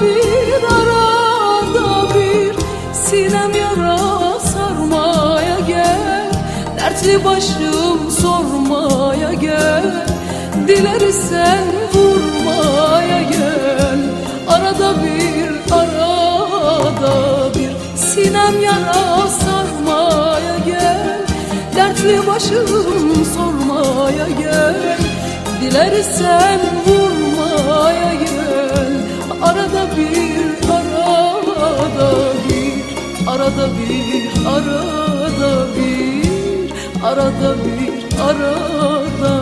bir arada bir Sinem yara sarmaya gel. Dertli başım sormaya gel. Dilersen vurmaya gel. Arada bir arada bir Sinem yara sarmaya gel. Dertli başım sormaya gel. Dilersen vurmaya bir arada bir Arada bir arada bir Arada bir arada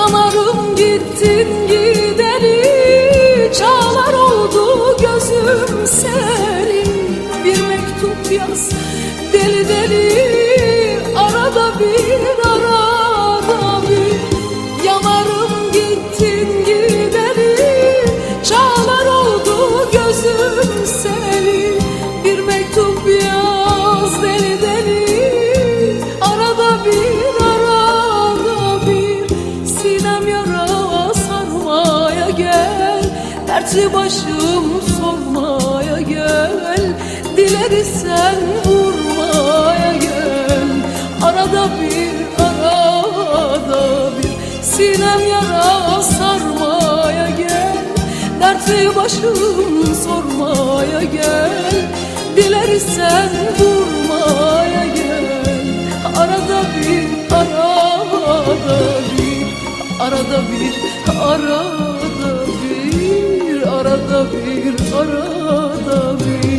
Yanarım gittin gideli Çağlar oldu gözüm senin Bir mektup yaz deli deli Arada bir arada Dertli başım sormaya gel. Dileri sen vurmaya gel. Arada bir arada bir Sinem yara sarmaya gel. Dertli başım sormaya gel. Dileri sen vurmaya gel. Arada bir arada bir Arada bir arada bir Arada bir arada bir